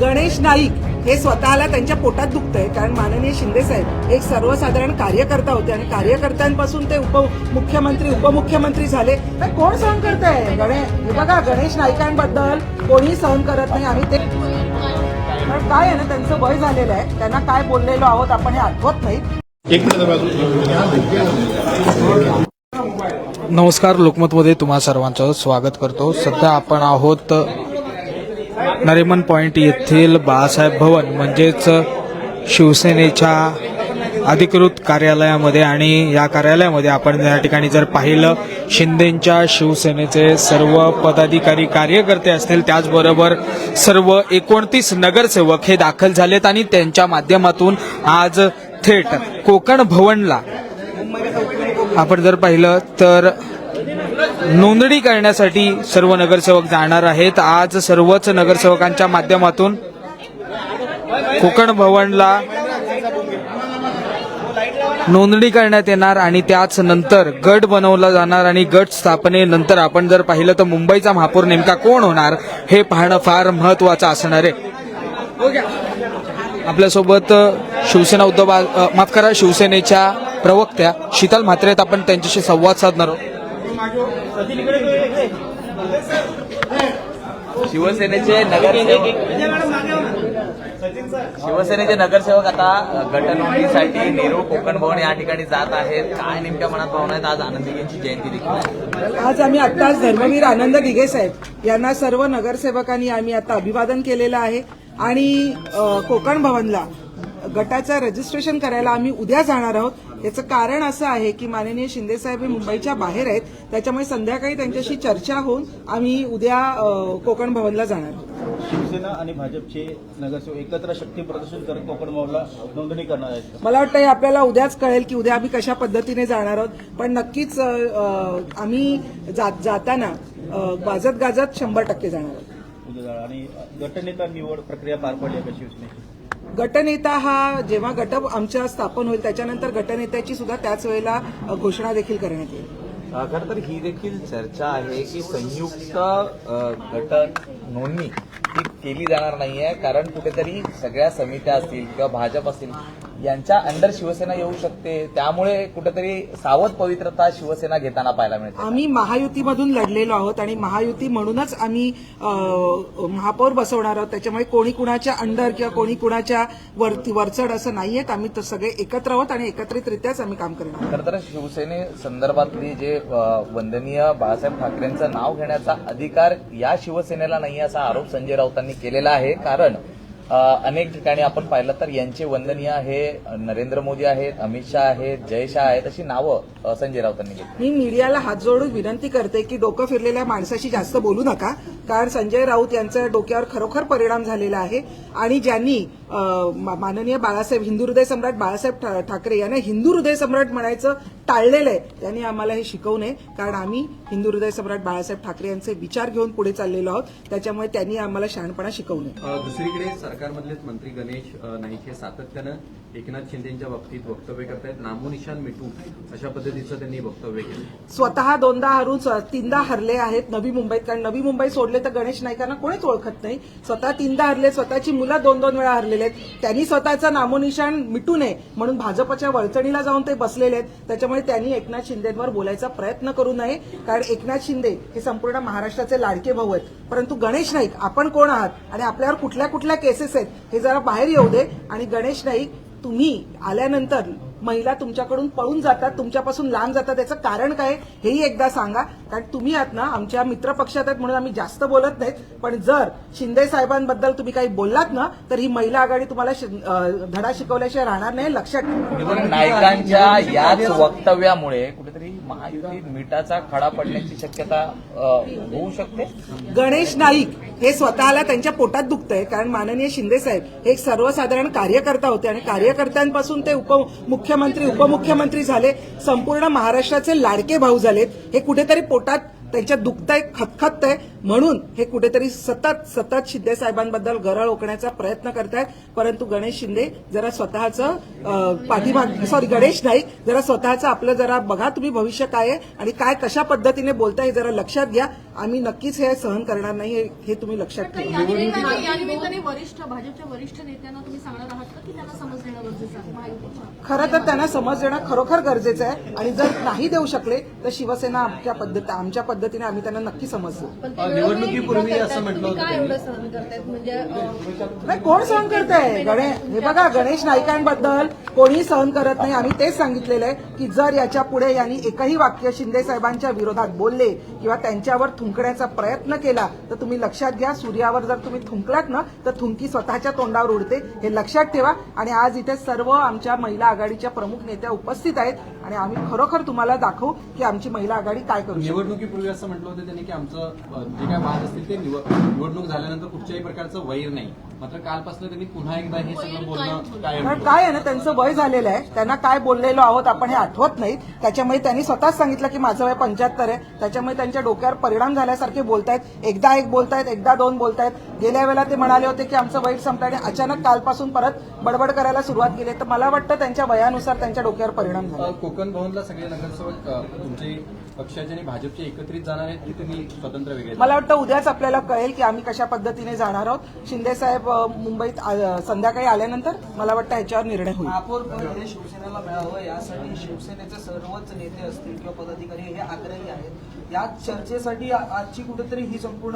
गणेश नाईक हे स्वतःला त्यांच्या पोटात दुखतंय कारण माननीय शिंदे साहेब एक सर्वसाधारण कार्यकर्ता होते आणि कार्यकर्त्यांपासून ते उपमुख्यमंत्री उपमुख्यमंत्री झाले. तर कोण सहन करत आहे गणे हे बघा गणेश नाईकांबद्दल कोणी सहन करत नाही. आम्ही ते पण काय आहे ना त्यांचं वय झालेलं आहे. त्यांना काय बोललेलो आहोत आपण हे आठवत नाही. एक मिनिट बाजू नमस्कार लोकमतमध्ये तुम्हा सर्वांचं स्वागत करतो. सध्या आपण आहोत नरिमन पॉइंट येथील बाळासाहेब भवन म्हणजेच शिवसेनेच्या अधिकृत कार्यालयामध्ये आणि या कार्यालयामध्ये आपण या ठिकाणी जर पाहिलं शिंदेंच्या शिवसेनेचे सर्व पदाधिकारी कार्यकर्ते असतील त्याचबरोबर सर्व एकोणतीस नगरसेवक हे दाखल झालेत आणि त्यांच्या माध्यमातून आज थेट कोकण भवनला आपण जर पाहिलं तर नोंदणी करण्यासाठी सर्व नगरसेवक जाणार आहेत. आज सर्वच नगरसेवकांच्या माध्यमातून कोकण भवनला नोंदणी करण्यात येणार आणि त्याच नंतर गट बनवला जाणार आणि गट स्थापनेनंतर आपण जर पाहिलं तर मुंबईचा महापौर नेमका कोण होणार हे पाहणं फार महत्वाचं असणार आहे. आपल्यासोबत शिवसेना उद्धव माफ करा शिवसेनेच्या प्रवक्त्या शीतल म्हात्रे आहेत. आपण त्यांच्याशी संवाद साधणार आहोत. शिवसेनेचे नगरसेवक शिवसेनेचे नगरसेवक आता गटनोंदणीसाठी नेहरू कोकण भवन या ठिकाणी जात आहेत. काय नेमक्या मनात भावना आहेत? आज आनंदी यांची जयंती देखील आहे. आज आम्ही आत्ताच धर्मवीर आनंद दिघे साहेब यांना सर्व नगरसेवकांनी आम्ही आता अभिवादन केलेलं आहे. आणि कोकण भवनला गटाचं रजिस्ट्रेशन करायला आम्ही उद्या जाणार आहोत. याचं कारण असं आहे की माननीय शिंदे साहेब हे मुंबईच्या बाहेर आहेत. त्याच्यामुळे संध्याकाळी त्यांच्याशी चर्चा होऊन आम्ही उद्या कोकण भवनला जाणार आहोत. शिवसेना आणि भाजपचे नगरसेवक एकत्र शक्ती प्रदर्शन करत कोकण भवनला नोंदणी करणार आहेत. मला वाटतं हे आपल्याला उद्याच कळेल की उद्या आम्ही कशा पद्धतीने जाणार आहोत. पण नक्कीच आम्ही जात- जाताना गाजत गाजत शंभर टक्के जाणार आहोत. आणि गटनेता निवड प्रक्रिया पार पडली आहे का शिवसेनेची? गटनेता हा जेव्हा गट आमच्या स्थापन होईल त्याच्यानंतर गटनेत्याची सुद्धा त्याच वेळेला घोषणा देखील करण्यात येईल. खरं तर ही देखील चर्चा आहे की संयुक्त गट नोंदणी ही केली जाणार नाहीये कारण कुठेतरी सगळ्या समित्या असतील किंवा भाजप असतील यांच्या अंडर शिवसेना येऊ शकते. त्यामुळे कुठेतरी सावध पवित्रता शिवसेना घेताना पाहायला मिळते. आम्ही महायुतीमधून लढलेलो आहोत आणि महायुती म्हणूनच आम्ही महापौर बसवणार आहोत. त्याच्यामुळे कोणी कुणाच्या अंडर किंवा कोणी कुणाच्या वरती वरचढ असं नाहीयेत आम्ही तर सगळे एकत्र आहोत आणि एकत्रितरित्याच आम्ही काम करणार. खरं तर शिवसेने संदर्भातली जे वंदनीय बाळासाहेब ठाकरेंचं नाव घेण्याचा अधिकार या शिवसेनेला नाही असा आरोप संजय राऊतांनी केलेला आहे. कारण अनेक ठिकाणी आपण पाहिलं तर यांचे वंदनीय हे नरेंद्र मोदी आहेत अमित शाह आहेत जय शहा आहेत अशी नावं संजय राऊतांनी घेतली. मी मीडियाला हात जोडून विनंती करते की डोकं फिरलेल्या माणसाशी जास्त बोलू नका. कारण संजय राऊत यांच्या डोक्यावर खरोखर परिणाम झालेला आहे. आणि ज्यांनी माननीय बाळासाहेब हिंदू हृदय सम्राट बाळासाहेब ठाकरे यांना हिंदू हृदय सम्राट म्हणायचं टाळलेलं आहे त्यांनी आम्हाला हे शिकवू नये कारण आम्ही हिंदू हृदय सम्राट बाळासाहेब ठाकरे यांचे विचार घेऊन पुढे चाललेलो आहोत. त्याच्यामुळे त्यांनी आम्हाला शहाणपणा शिकवू नये दुसरीकडे सरकारमधलेच मंत्री गणेश नाईक हे सातत्यानं एकनाथ शिंदेच्या बाबतीत वक्तव्य करतायत. नामोनिशान मिटू अशा पद्धतीचं त्यांनी वक्तव्य केलं. स्वतः दोनदा हरून तीनदा हरले आहेत नवी मुंबईत. कारण नवी मुंबई सोडले तर गणेश नाईकांना कोणीच ओळखत नाही. स्वतः तीनदा हरले स्वतःची मुलं दोन दोन वेळा हरलेले आहेत. त्यांनी स्वतःचं नामोनिशाण मिटू नये म्हणून भाजपच्या वळचणीला जाऊन ते बसलेले आहेत. त्याच्यामुळे त्यांनी एकनाथ शिंदेवर बोलायचा प्रयत्न करू नये. कारण एकनाथ शिंदे हे संपूर्ण महाराष्ट्राचे लाडके भाऊ आहेत. परंतु गणेश नाईक आपण कोण आहात? आणि आपल्यावर कुठल्या कुठल्या केसेस आहेत? हे जरा बाहेर येऊ दे. आणि गणेश नाईक तुम्ही आल्यानंतर महिला तुमच्याकडून पळून जातात तुमच्यापासून लांब जातात त्याचं कारण काय हेही एकदा सांगा. कारण तुम्ही आहात ना आमच्या मित्र पक्षात आहेत म्हणून आम्ही जास्त बोलत नाहीत. पण जर शिंदे साहेबांबद्दल तुम्ही काही बोललात ना तर ही महिला आघाडी तुम्हाला धडा शिकवल्याशिवाय राहणार नाही लक्षात ठेवा. नायकांच्या याच वक्तव्यामुळे कुठेतरी महायुतीत मिठाचा खडा पडण्याची शक्यता होऊ शकते? गणेश नाईक हे स्वतःला त्यांच्या पोटात दुखतंय कारण माननीय शिंदे साहेब हे एक सर्वसाधारण कार्यकर्ता होते आणि कार्यकर्त्यांपासून ते उप मुख्यमंत्री उपमुख्यमंत्री झाले संपूर्ण महाराष्ट्राचे लाडके भाऊ झालेत. हे कुठेतरी पोटात त्यांच्या दुखतंय खतखततंय म्हणून हे कुठेतरी सतत सतत शिंदे साहेबांबद्दल गरळ ओकण्याचा प्रयत्न करतायत. परंतु गणेश शिंदे जरा स्वतःचं पाठीमाग सॉरी गणेश नाईक जरा स्वतःचं आपलं जरा बघा तुम्ही भविष्य काय आहे आणि काय कशा पद्धतीने बोलताय हे जरा लक्षात घ्या. आम्ही नक्कीच हे सहन करणार नाही हे- हे तुम्ही लक्षात ठेवा. वरिष्ठ भाजपच्या वरिष्ठ नेत्यांना तुम्ही सांगणार आहात का की त्यांना समज देणं गरजेचं आहे? खरं तर त्यांना समज देणं खरोखर गरजेचं आहे. आणि जर नाही देऊ शकले तर शिवसेना आमच्या पद्धती आमच्या पद्धतीने आम्ही त्यांना नक्की समजू पण ते अ, वेळोवेळी निवडणुकीपूर्वी असं. म्हटलं म्हणजे नाही कोण सहन करत आहे गणे हे बघा गणेश नाईकांबद्दल कोणी सहन करत नाही. आम्ही तेच सांगितलेलं आहे की जर याच्यापुढे यांनी एकही वाक्य शिंदे साहेबांच्या विरोधात बोलले किंवा त्यांच्यावर थुंकण्याचा प्रयत्न केला तर तुम्ही लक्षात घ्या सूर्यावर जर तुम्ही थुंकलात ना तर थुंकी स्वतःच्या तोंडावर उडते. हे लक्षात ठेवा. आणि आज इथे सर्व आमच्या महिला आघाडीच्या प्रमुख नेत्या उपस्थित आहेत. आणि आम्ही खरोखर तुम्हाला दाखवू की आमची महिला आघाडी काय करू निवडणुकीपूर्वी असं म्हटलं होतं त्यांनी की आमचं जे काय वाद असतील ते निवडणूक झाल्यानंतर कुठच्याही प्रकारचं वैर नाही. मात्र कालपासून त्यांनी पुन्हा एकदा हे सगळं बोलणं कारण काय आहे ना त्यांचं वय झालेलं आहे. त्यांना काय बोललेलो आहोत आपण हे आठवत नाहीत. त्याच्यामुळे त्यांनी स्वतःच सांगितलं की माझं वय पंच्याहत्तर आहे. त्याच्यामुळे त्यांच्या डोक्यावर परिणाम झाल्यासारखे बोलतायत. एकदा एक बोलतायत एकदा दोन बोलतायत. गेल्या वेळेला ते म्हणाले होते की आमचं वय संपलं आणि अचानक कालपासून परत बडबड करायला सुरुवात केली. तर मला वाटतं त्यांच्या वयानुसार त्यांच्या डोक्यावर परिणाम झाला. कोकण भवनला सगळे नगरसेवक तुमचे पक्षाचे आणि भाजपचे एकत्रित जाणार आहेत की तुम्ही स्वतंत्र वेगळे मला वाटतं उद्याच आपल्याला कळेल की आम्ही कशा पद्धतीने जाणार आहोत. शिंदे साहेब मुंबईत संध्याकाळी आल्यानंतर मला वाटतं ह्याच्यावर निर्णय होईल. महापौर पद हे शिवसेनेला मिळावं यासाठी शिवसेनेचे सर्वच नेते असतील किंवा पदाधिकारी हे आग्रही आहेत. या चर्चेसाठी आजची कुठेतरी ही संपूर्ण